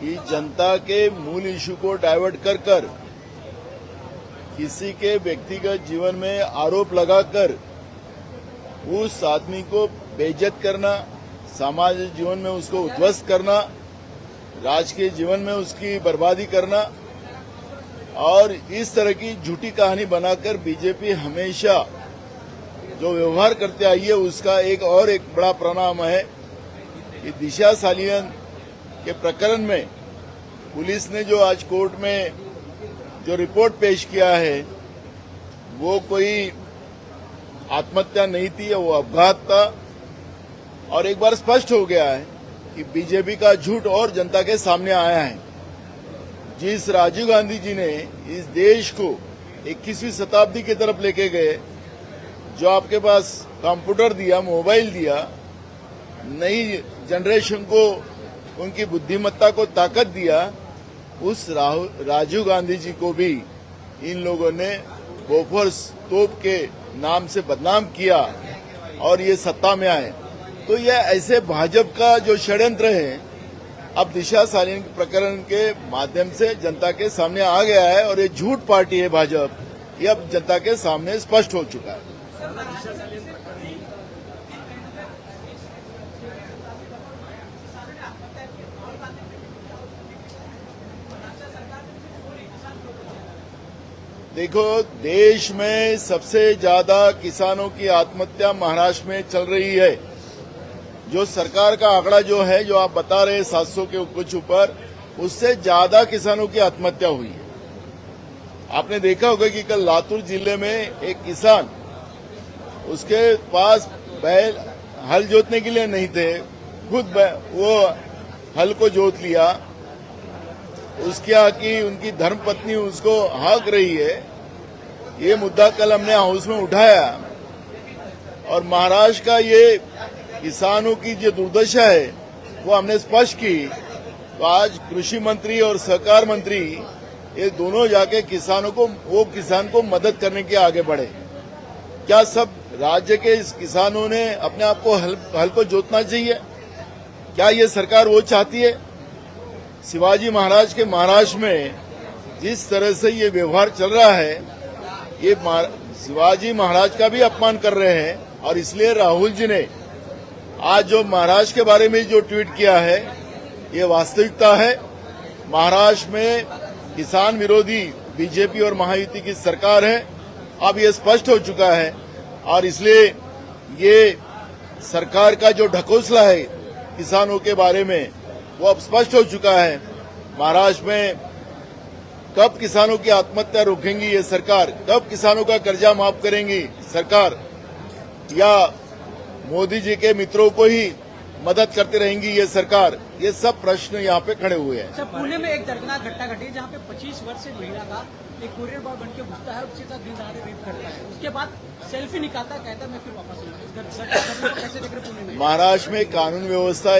कि जनता के मूल इशू को डाइवर्ट कर कर किसी के व्यक्तिगत जीवन में आरोप लगाकर उस आदमी को बेइज्जत करना, सामाजिक जीवन में उसको उद्ध्वस्त करना, राजकीय जीवन में उसकी बर्बादी करना और इस तरह की झूठी कहानी बनाकर बीजेपी हमेशा जो व्यवहार करते आई है, उसका एक और एक बड़ा परिणाम है कि दिशा सालियन के प्रकरण में पुलिस ने जो आज कोर्ट में जो रिपोर्ट पेश किया है, वो कोई आत्महत्या नहीं थी, वो अपघात था। और एक बार स्पष्ट हो गया है कि बीजेपी का झूठ और जनता के सामने आया है। जिस राजीव गांधी जी ने इस देश को 21वीं शताब्दी की तरफ़ लेके गए, जो आपके पास कंप्यूटर दिया, मोबाइल दिया, नई जनरेशन को उनकी बुद्धिमत्ता को ताकत दिया, उस राहुल, राजीव गांधी जी को भी इन लोगों ने बोफोर्स तोप के नाम से बदनाम किया और ये सत्ता में आए। तो ये ऐसे भाजपा का जो षड्यंत्र है, अब दिशा सालिन प्रकरण के माध्यम से जनता के सामने आ गया है और ये झूठ पार्टी है भाजपा ये अब जनता के सामने स्पष्ट हो चुका है। देखो, देश में सबसे ज़्यादा किसानों की आत्महत्या महाराष्ट्र में चल रही है। जो सरकार का आंकड़ा जो है, जो आप बता रहे हैं 700 के कुछ ऊपर, उससे ज़्यादा किसानों की आत्महत्या हुई है। आपने देखा होगा कि कल लातूर ज़िले में एक किसान, उसके पास बैल हल जोतने के लिए नहीं थे, खुद वो हल को जोत लिया। उसके की उनकी धर्मपत्नी उसको हाँक रही है। ये मुद्दा कल हमने हाउस में उठाया। और महाराष्ट्र का ये किसानों की जो दुर्दशा है वो हमने स्पष्ट की। तो आज कृषि मंत्री और सहकार मंत्री ये दोनों जाके किसानों को वो किसान को मदद करने के आगे बढ़े। क्या सब राज्य के इस किसानों ने अपने आप को हल, हल को जोतना चाहिए? क्या ये सरकार वो चाहती है? शिवाजी महाराज के महाराष्ट्र में जिस तरह से ये व्यवहार चल रहा है, ये शिवाजी महाराज का भी अपमान कर रहे हैं और इसलिए राहुल जी ने आज जो महाराष्ट्र के बारे में जो ट्वीट किया है, ये वास्तविकता है। महाराष्ट्र में किसान विरोधी बीजेपी और महायुति की सरकार है, अब ये स्पष्ट हो चुका है और इसलिए ये सरकार का जो ढकोसला है किसानों के बारे में वो अब स्पष्ट हो चुका है। महाराष्ट्र में कब किसानों की आत्महत्या रोकेंगी ये सरकार? कब किसानों का कर्जा माफ़ करेंगी सरकार? या मोदी जी के मित्रों को ही मदद करती रहेंगी ये सरकार? ये सब प्रश्न यहाँ पे खड़े हुए हैं। अच्छा पुणे में एक दर्दनाक घटना घटी है जहाँ पे 25 वर्ष से महिला का एक कुरियर बॉय बन के घुसता है उसके साथ दिन दहाड़े रेप करता है। उसके बाद सेल्फी निकालता कहता है, मैं फिर वापस महाराष्ट्र में कानून व्यवस्था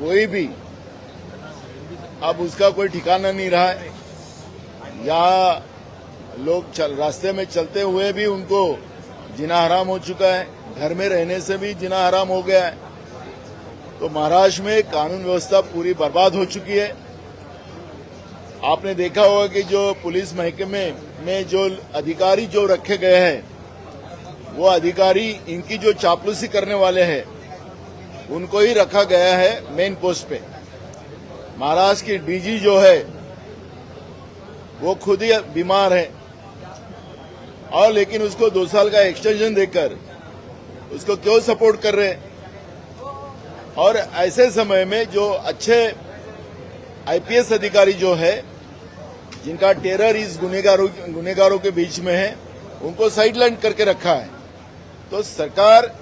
कोई भी, अब उसका कोई ठिकाना नहीं रहा है। या लोग चल, रास्ते में चलते हुए भी उनको जिना हराम हो चुका है, घर में रहने से भी जिना हराम हो गया है। तो महाराष्ट्र में कानून व्यवस्था पूरी बर्बाद हो चुकी है। आपने देखा होगा कि जो पुलिस महकमे में जो अधिकारी जो रखे गए हैं, वो अधिकारी इनकी जो चापलूसी करने वाले हैं उनको ही रखा गया है मेन पोस्ट पे। महाराष्ट्र की डीजी जो है, वो खुद ही बीमार है। और लेकिन उसको दो साल का एक्सटेंशन देकर, उसको क्यों सपोर्ट कर रहे और ऐसे समय में जो अच्छे आईपीएस अधिकारी जो है, जिनका टेरर इस गुनेगारों गुनेगारों के बीच में है, उनको साइडलाइन करके रखा है। तो सरकार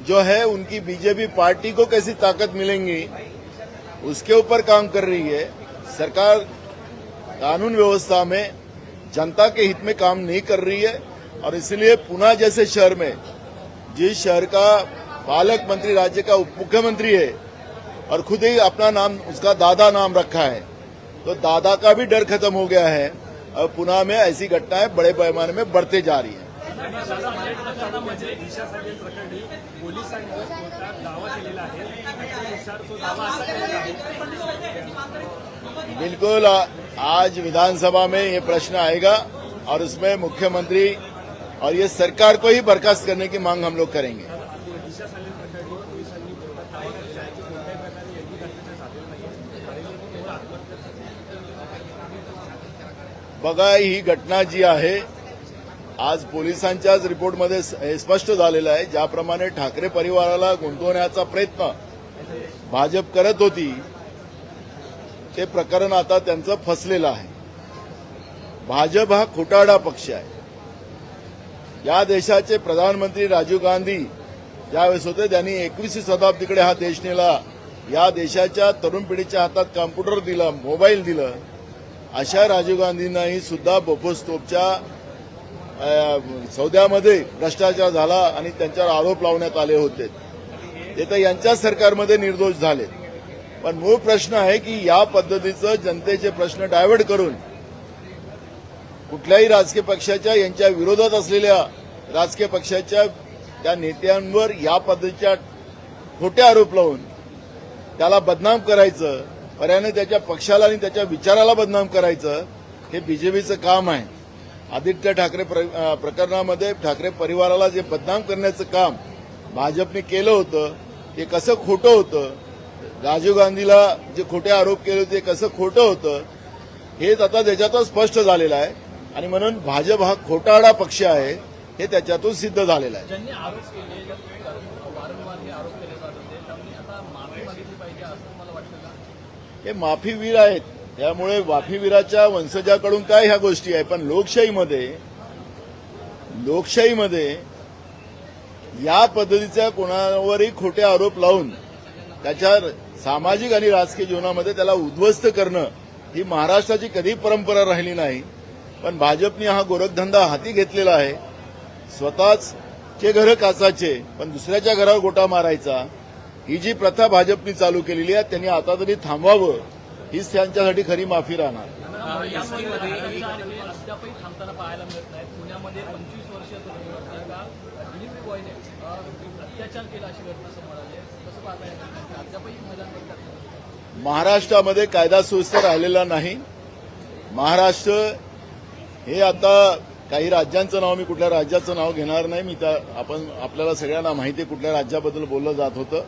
जो है उनकी बीजेपी पार्टी को कैसी ताकत मिलेंगी, उसके ऊपर काम कर रही है। सरकार कानून व्यवस्था में, जनता के हित में काम नहीं कर रही है और इसलिए पुणे जैसे शहर में, जिस शहर का पालक मंत्री राज्य का उप मुख्यमंत्री है और खुद ही अपना नाम, उसका दादा नाम रखा है तो दादा का भी डर खत्म हो गया है और पुणे में ऐसी घटनाएँ बड़े पैमाने में बढ़ते जा रही है। बिल्कुल आज विधानसभा में ये प्रश्न आएगा और उसमें मुख्यमंत्री और ये सरकार को ही बर्खास्त करने की मांग हम लोग करेंगे। बघा ही घटना जी आहे। आज पोलिसांच्याच रिपोर्टमध्ये हे स्पष्ट झालेलं आहे. ज्याप्रमाणे ठाकरे परिवाराला गुंतवण्याचा प्रयत्न भाजप करत होती ते प्रकरण आता त्यांचं फसलेलं आहे. भाजप हा खोटाडा पक्ष आहे. या देशाचे प्रधानमंत्री राजीव गांधी ज्यावेळेस होते त्यांनी एकवीसवी शताब्दीकडे हा देश नेला. या देशाच्या तरुण पिढीच्या हातात कॉम्प्युटर दिला मोबाईल दिलं. अशा राजीव गांधींनाही सुद्धा बोफोस्तोपच्या सौद्यामध्ये भ्रष्टाचार झाला आणि त्यांच्यावर आरोप लावण्यात आले होते. ते तर यांच्याच सरकारमध्ये निर्दोष झाले. पण मूळ प्रश्न आहे की या पद्धतीचं जनतेचे प्रश्न डायव्हर्ट करून कुठल्याही राजकीय पक्षाच्या यांच्या विरोधात असलेल्या राजकीय पक्षाच्या त्या नेत्यांवर या पद्धतीच्या खोटे आरोप लावून त्याला बदनाम करायचं पर्याने त्याच्या पक्षाला आणि त्याच्या विचाराला बदनाम करायचं हे बीजेपीचं काम आहे. आदित्य ठाकरे प्रकरणामध्ये ठाकरे परिवाराला जे बदनाम करण्याचं काम भाजपने केलं होतं ते कसं खोटं होतं राजीव गांधीला जे खोटे आरोप केले होते ते कसं खोटं होतं हेच आता त्याच्यातच स्पष्ट झालेलं आहे. आणि म्हणून भाजप हा खोटाडा पक्ष आहे हे त्याच्यातून सिद्ध झालेलं आहे. हे हे माफीवीर आहेत. त्यामुळे वाफीवीराच्या वंशजाकडून काय ह्या गोष्टी आहे? पण लोकशाहीमध्ये लोकशाहीमध्ये या पद्धतीच्या कोणावरही खोटे आरोप लावून त्याच्या सामाजिक आणि राजकीय जीवनामध्ये त्याला उद्ध्वस्त करणं ही महाराष्ट्राची कधी परंपरा राहिली नाही. पण भाजपने हा गोरखधंदा हाती घेतलेला आहे. स्वतःच चे घर काचाचे पण दुसऱ्याच्या घरावर गोटा मारायचा. ही जी प्रथा भाजपने चालू केलेली आहे त्यांनी आता तरी थांबवावं हीच त्यांच्यासाठी खरी माफी राहणार. करतात महाराष्ट्रामध्ये कायदा सुव्यवस्था राहिलेला नाही. महाराष्ट्र हे आता काही राज्यांचं नाव मी कुठल्या राज्याचं नाव घेणार नाही. मी त्या आपण आपल्याला सगळ्यांना माहिती आहे कुठल्या राज्याबद्दल बोललं जात होतं.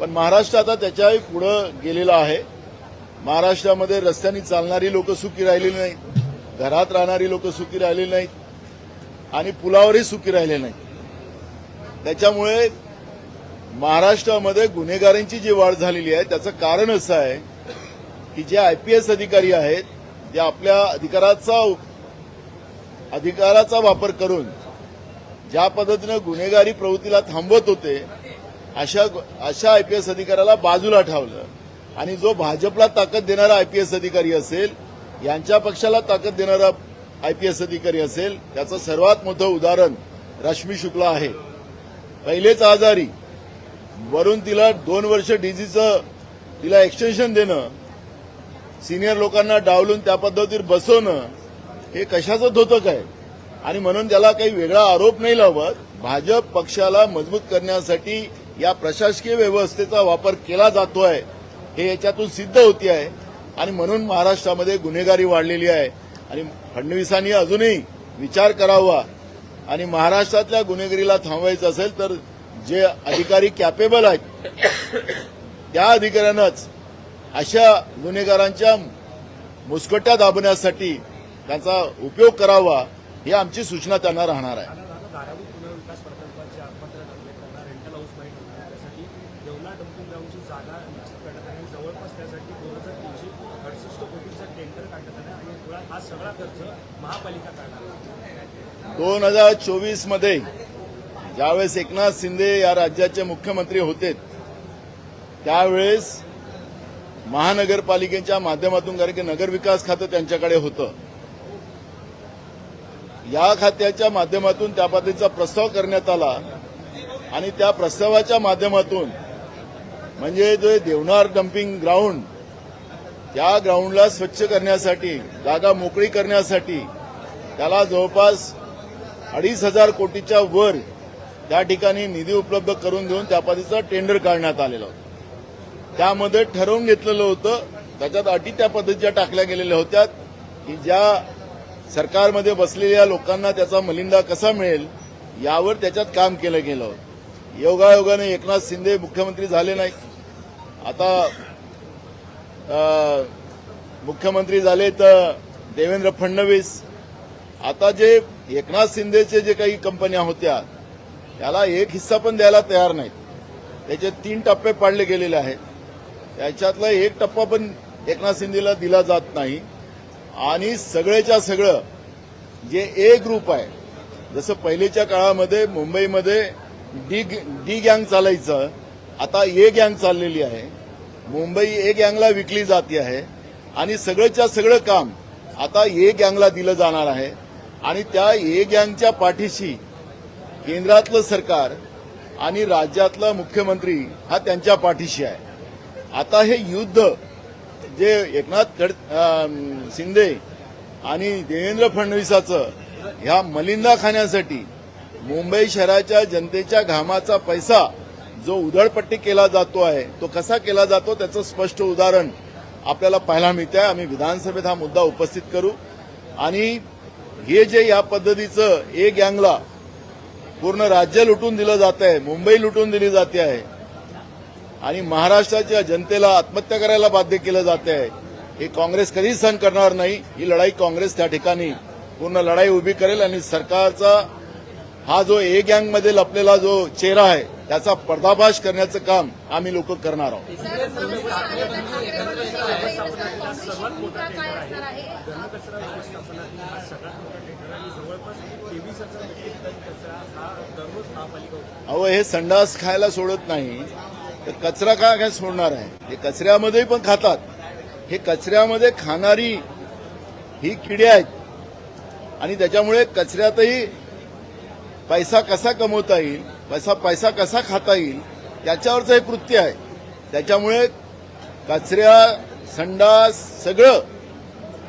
पण महाराष्ट्र आता त्याच्याही पुढं गेलेला आहे. महाराष्ट्रामध्ये रस्त्याने चालणारी लोक सुखी राहिलेली नाहीत. घरात राहणारी लोक सुखी राहिलेली नाहीत. आणि पुलावरही सुखी राहिले नाहीत. त्याच्यामुळे महाराष्ट्रामध्ये गुन्हेगारांची जी वाढ झालेली आहे त्याचं कारण असं आहे की जे आयपीएस अधिकारी आहेत ते आपल्या अधिकाराचा अधिकाराचा वापर करून ज्या पद्धतीनं गुन्हेगारी प्रवृत्तीला थांबवत होते अशा अशा आयपीएस अधिकाऱ्याला बाजूला ठेवलं. आणि जो भाजपला ताकद देणारा आयपीएस अधिकारी असेल यांच्या पक्षाला ताकद देणारा आयपीएस अधिकारी असेल त्याचं सर्वात मोठं उदाहरण रश्मी शुक्ला आहे. पहिलेच आजारी. वरून तिला दोन वर्ष डीजीचं तिला एक्सटेन्शन देणं सिनियर लोकांना डावलून त्या पद्धतीवर बसवणं हे कशाचं होतं काय आणि म्हणून त्याला काही वेगळा आरोप नाही लावत. भाजप पक्षाला मजबूत करण्यासाठी या प्रशासकीय व्यवस्थेचा वापर केला जातोय. हे याच्यातून सिद्ध होती आहे. आणि म्हणून महाराष्ट्रामध्ये गुन्हेगारी वाढलेली आहे. आणि फडणवीसांनी अजूनही विचार करावा. आणि महाराष्ट्रातल्या गुन्हेगारीला थांबवायचं असेल तर जे अधिकारी कॅपेबल आहेत त्या अधिकाऱ्यांनाच अशा गुन्हेगारांच्या मुस्कट्या दाबण्यासाठी त्यांचा उपयोग करावा ही आमची सूचना त्यांना राहणार आहे धारावी पुनर्विकास प्रकल्पाचे आपत्र टाकले त्यांना रेंटल हाऊस माहीत होणार त्यासाठी येवला डम्पिंग ग्राउंडची जागा निश्चित करण्यात आली जवळपास त्यासाठी दोन हजार तीनशे अडुसष्ट कोटीचा टेंडर काढण्यात आला आणि मुळात हा सगळा खर्च महापालिका करणार दोन हजार चोवीसमध्ये ज्यावेळेस एकनाथ शिंदे या राज्याचे मुख्यमंत्री होते त्यावेळेस महानगरपालिकेच्या माध्यमातून कारण की नगरविकास खातं त्यांच्याकडे होतं. या खात्याच्या माध्यमातून त्या पद्धतीचा प्रस्ताव करण्यात आला आणि त्या प्रस्तावाच्या माध्यमातून म्हणजे जे देवनार डम्पिंग ग्राउंड त्या ग्राउंडला स्वच्छ करण्यासाठी जागा मोकळी करण्यासाठी त्याला जवळपास अडीच हजार कोटीच्या वर त्या ठिकाणी निधी उपलब्ध करून देऊन त्या पद्धतीचं टेंडर काढण्यात आलेलं होतं. त्यामध्ये ठरवून घेतलेलं होतं त्याच्यात अटी त्या पद्धतीच्या टाकल्या गेलेल्या होत्या की ज्या सरकारमध्ये बसलेल्या लोकांना त्याचा मलिंदा कसा मिळेल यावर त्याच्यात काम केलं गेलं होतं. योगायोगाने एकनाथ शिंदे मुख्यमंत्री झाले नाही आता मुख्यमंत्री झाले तर देवेंद्र फडणवीस आता जे एकनाथ शिंदेचे जे काही कंपन्या होत्या त्याला एक हिस्सा पण द्यायला तयार नाहीत. त्याचे तीन टप्पे पाडले गेलेले आहेत. त्याच्यातला एक टप्पा पण एकनाथ शिंदेला दिला जात नाही. आणि सगळेच्या सगळं जे ए ग्रुप आहे जसं पहिलेच्या काळामध्ये मुंबईमध्ये डी डी गँग चालायचं आता ए गँग चाललेली आहे. मुंबई ए गँगला विकली जाते आहे आणि सगळंच्या सगळं काम आता ए गँगला दिलं जाणार आहे. आणि त्या ए गँगच्या पाठीशी केंद्रातलं सरकार आणि राज्यातला मुख्यमंत्री हा त्यांच्या पाठीशी आहे. आता हे युद्ध जे एकनाथ खड शिंदे आणि देवेंद्र फडणवीसाचं ह्या मलिंदा खाण्यासाठी मुंबई शहराच्या जनतेच्या घामाचा पैसा जो उधळपट्टी केला जातो आहे तो कसा केला जातो त्याचं स्पष्ट उदाहरण आपल्याला पाहायला मिळतं आहे आम्ही विधानसभेत हा मुद्दा उपस्थित करू. आणि हे जे या पद्धतीचं ए गँगला पूर्ण राज्य लुटून दिलं जात आहे मुंबई लुटून दिली जाते आहे आणि महाराष्ट्राच्या जनतेला आत्महत्या करायला बाध्य केलं जात आहे हे काँग्रेस कधीच सहन करणार नाही. ही लढाई काँग्रेस त्या ठिकाणी पूर्ण लढाई उभी करेल आणि सरकारचा हा जो ए गँगमध्ये लपलेला जो चेहरा आहे त्याचा पर्दाफाश करण्याचं काम आम्ही लोक करणार आहोत. अहो हे संडास खायला सोडत नाही. तर कचरा का काय सोडणार आहे? हे कचऱ्यामध्ये पण खातात. हे कचऱ्यामध्ये खाणारी ही किडे आहेत. आणि त्याच्यामुळे कचऱ्यातही पैसा कसा कमवता येईल? पैसा पैसा कसा खाता येईल याच्यावरचं हे कृत्य आहे. त्याच्यामुळे कचऱ्या संडास सगळं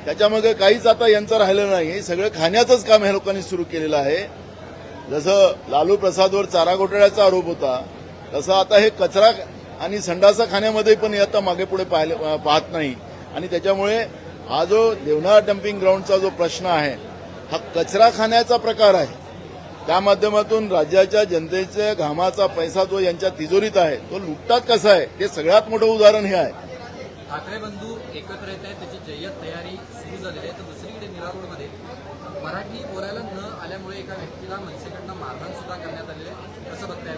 त्याच्यामध्ये काहीच आता यांचं राहिलं नाही. हे सगळं खाण्याचंच काम ह्या लोकांनी सुरू केलेलं आहे. जसं लालू प्रसादवर चारा घोटाळ्याचा आरोप होता तसं आता हे कचरा आणि संडासा खाण्यामध्ये पण आता मागे पुढे पाहिले पाहत नाही. आणि त्याच्यामुळे हा जो देवनार डम्पिंग ग्राउंडचा जो प्रश्न आहे हा कचरा खाण्याचा प्रकार आहे. त्या माध्यमातून राज्याच्या जनतेच्या घामाचा पैसा जो यांच्या तिजोरीत आहे तो लुटतात कसा आहे? हे सगळ्यात मोठं उदाहरण हे आहे. ठाकरे बंधू एकत्र येत आहेत त्याची जय्यत तयारी सुरू झालेली आहे. तर दुसरीकडे मीरा रोडमध्ये मराठी बोलायला न आल्यामुळे एका व्यक्तीला मनसेकडनं मारहाण सुद्धा करण्यात आलेलं आहे. कसं बघताय?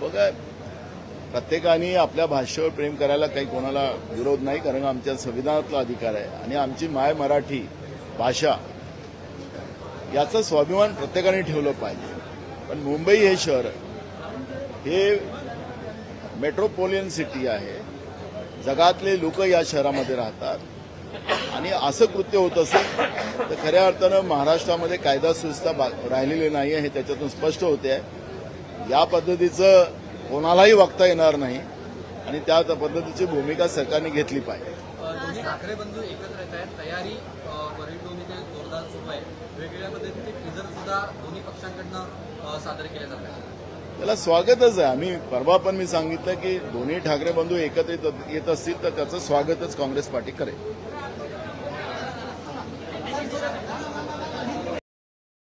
बघा प्रत्येकाने आपल्या भाषेवर प्रेम करायला काही कोणाला विरोध नाही कारण आमच्या संविधानातला अधिकार आहे. आणि आमची माय मराठी भाषा याचा स्वाभिमान प्रत्येकाने ठेवलं पाहिजे. पण मुंबई हे शहर हे मेट्रोपोलियन सिटी आहे. जगातले लोक या शहरामध्ये राहतात. आणि असं कृत्य होत असेल तर खऱ्या अर्थानं महाराष्ट्रामध्ये कायदा सुव्यवस्था बा- राहिलेली नाही आहे हे त्याच्यातून स्पष्ट होते आहे या पद्धतीचं कोणालाही वागता येणार नाही. आणि त्या पद्धतीची भूमिका सरकारने घेतली पाहिजे. वेगवेगळ्या पद्धतीचे टीजर सुद्धा दोन्ही पक्षांकडनं सादर केले जात आहेत त्याला स्वागतच आहे. आम्ही परवा पण मी सांगितलं की दोन्ही ठाकरे बंधू एकत्रित येत असतील तर त्याचं स्वागतच काँग्रेस पार्टी करेल.